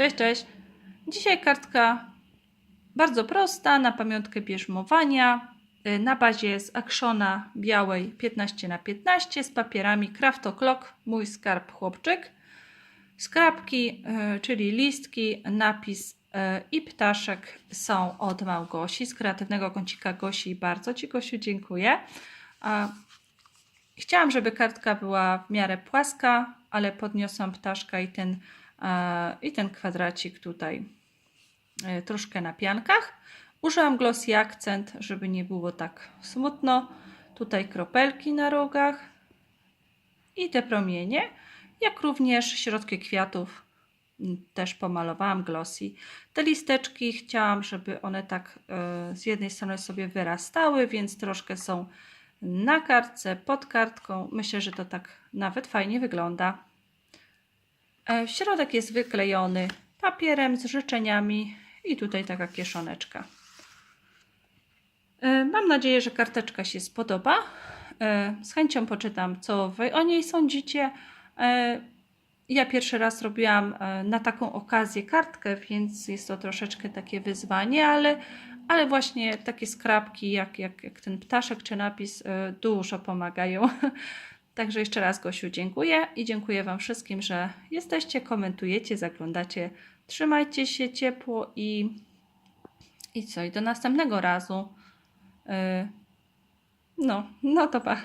Cześć, cześć. Dzisiaj kartka bardzo prosta, na pamiątkę bierzmowania, y, na bazie z Actiona białej 15 na 15 z papierami Craft O'Clock, mój skarb chłopczyk. Skrapki, y, czyli listki, napis y, i ptaszek są od Małgosi z kreatywnego kącika Gosi. Bardzo Ci, Gosiu, dziękuję. Chciałam, żeby kartka była w miarę płaska, ale podniosłam ptaszka i ten, i ten kwadracik tutaj e, troszkę na piankach. Użyłam glossy akcent, żeby nie było tak smutno. Tutaj kropelki na rogach i te promienie, jak również środki kwiatów też pomalowałam glossy. Te listeczki chciałam, żeby one tak e, z jednej strony sobie wyrastały, więc troszkę są na kartce, pod kartką. Myślę, że to tak nawet fajnie wygląda. E, Środek jest wyklejony papierem z życzeniami i tutaj taka kieszoneczka. E, Mam nadzieję, że karteczka się spodoba. E, Z chęcią poczytam, co Wy o niej sądzicie. Ja pierwszy raz robiłam na taką okazję kartkę, więc jest to troszeczkę takie wyzwanie, ale, ale właśnie takie skrapki, jak, jak, jak ten ptaszek czy napis, dużo pomagają. Także jeszcze raz, Gosiu, dziękuję i dziękuję Wam wszystkim, że jesteście, komentujecie, zaglądacie. Trzymajcie się ciepło i, i co? I do następnego razu. E, No, no to pa.